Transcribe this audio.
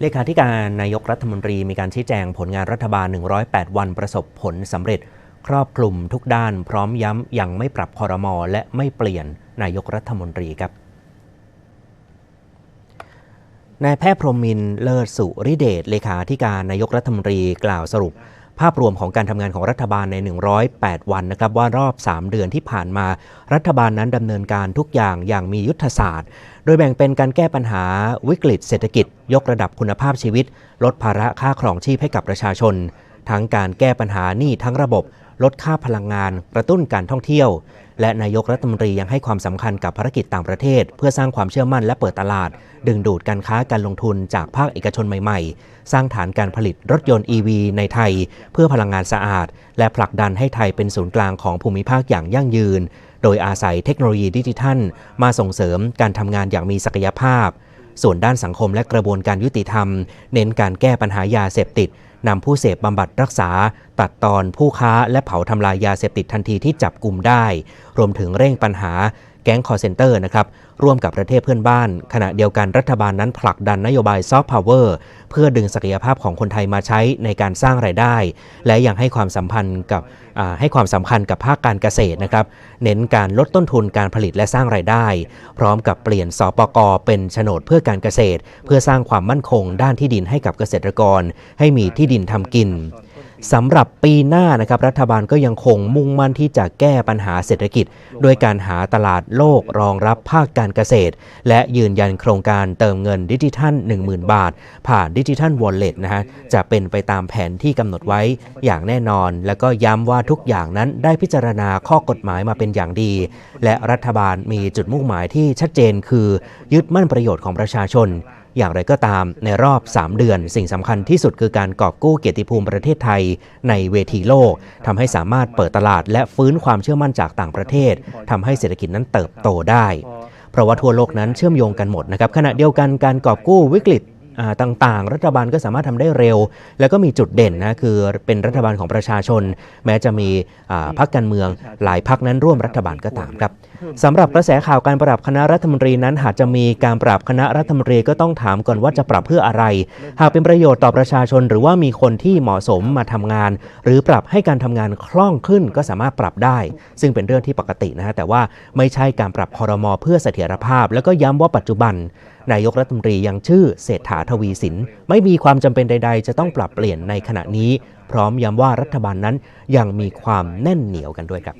เลขาธิการนายกรัฐมนตรีมีการชี้แจงผลงานรัฐบาล 108 วันประสบผลสำเร็จ ครอบคลุมทุกด้านพร้อมย้ำยังไม่ปรับคอรมอและไม่เปลี่ยนนายกรัฐมนตรีครับนายแพทย์พรหมินเลิศสุริเดชเลขาธิการนายกรัฐมนตรีกล่าวสรุป ภาพรวมของการทำงานของรัฐบาลใน 108 วันนะครับว่ารอบ 3 เดือนที่ผ่านมา รัฐบาลนั้นดำเนินการทุกอย่างอย่างมียุทธศาสตร์ โดยแบ่งเป็นการแก้ปัญหาวิกฤตเศรษฐกิจ ยกระดับคุณภาพชีวิต ลดภาระค่าครองชีพให้กับประชาชน ทั้งการแก้ปัญหาหนี้ทั้งระบบ ลดค่าพลังงาน กระตุ้นการท่องเที่ยว และนายกรัฐมนตรียังให้ความสำคัญกับภารกิจต่างประเทศ เพื่อสร้างความเชื่อมั่นและเปิดตลาด ดึงดูดการค้าการลงทุนจากภาคเอกชนใหม่ๆ สร้างฐานการผลิตรถยนต์ EV ในไทย เพื่อพลังงานสะอาด และผลักดันให้ไทยเป็นศูนย์กลางของภูมิภาคอย่างยั่งยืน โดยอาศัยเทคโนโลยีดิจิทัล มาส่งเสริมการทำงานอย่างมีศักยภาพ ส่วนด้านสังคมและกระบวนการยุติธรรม เน้นการแก้ปัญหายาเสพติดนำผู้เสพบำบัดรักษา ตัดตอนผู้ค้าและเผาทำลายยาเสพติดทันทีที่จับกลุ่มได้ รวมถึงเร่งปัญหา แก๊งคอร์เซนเตอร์นะครับร่วมกับประเทศเพื่อนบ้าน ขณะเดียวกันรัฐบาลนั้นผลักดันนโยบายซอฟต์พาวเวอร์เพื่อดึงศักยภาพของคนไทยมาใช้ในการสร้างไรายได้ และยังให้ความสัมพันธ์กับให้ความสำคัญกับภาคการเกษตรนะครับเน้นการลดต้นทุนการผลิตและสร้างไรายได้ พร้อมกับเปลี่ยนสปกเป็นโฉนดเพื่อการเกษตร เพื่อสร้างความมั่นคงด้านที่ดินให้กับเกษตรกร ให้มีที่ดินทำกิน สำหรับปีหน้านะครับรัฐบาลก็ยังคงมุ่งมั่นที่จะแก้ปัญหาเศรษฐกิจ ด้วยการหาตลาดโลกรองรับภาคการเกษตร และยืนยันโครงการเติมเงินดิจิทัล 10,000 บาท ผ่านดิจิทัลวอลเล็ตนะฮะจะเป็นไปตามแผนที่กำหนดไว้อย่างแน่นอน แล้วก็ย้ำว่าทุกอย่างนั้นได้พิจารณาข้อกฎหมายมาเป็นอย่างดี และรัฐบาลมีจุดมุ่งหมายที่ชัดเจนคือ ยึดมั่นประโยชน์ของประชาชน อย่างไรก็ตามในรอบ 3 เดือน สิ่งสำคัญที่สุดคือการกอบกู้เกียรติภูมิประเทศไทยในเวทีโลกทำให้สามารถเปิดตลาดและฟื้นความเชื่อมั่นจากต่างประเทศทำให้เศรษฐกิจนั้นเติบโตได้ เพราะว่าทั่วโลกนั้นเชื่อมโยงกันหมดนะครับขณะเดียวกันการกอบกู้วิกฤต ต่างๆ รัฐบาลก็สามารถทำได้เร็ว แล้วก็มีจุดเด่นนะคือเป็นรัฐบาลของประชาชน แม้จะมีอ่าพรรคการเมืองหลายพรรคนั้นร่วมรัฐบาลก็ตามครับสำหรับกระแสข่าวการปรับคณะรัฐมนตรีนั้น หากจะมีการปรับคณะรัฐมนตรีก็ต้องถามก่อนว่าจะปรับเพื่ออะไร หากเป็นประโยชน์ต่อประชาชน หรือว่ามีคนที่เหมาะสมมาทำงาน หรือปรับให้การทำงานคล่องขึ้นก็สามารถปรับได้ ซึ่งเป็นเรื่องที่ปกตินะฮะแต่ว่าไม่ใช่การปรับคอรมอเพื่อเสถียรภาพ แล้วก็ย้ำว่าปัจจุบัน นายกรัฐมนตรียังชื่อเศรษฐาทวีสิน ไม่มีความจำเป็นใด ๆ จะต้องปรับเปลี่ยนในขณะนี้ พร้อมย้ำว่ารัฐบาลนั้นยังมีความแน่นเหนียวกันด้วยครับ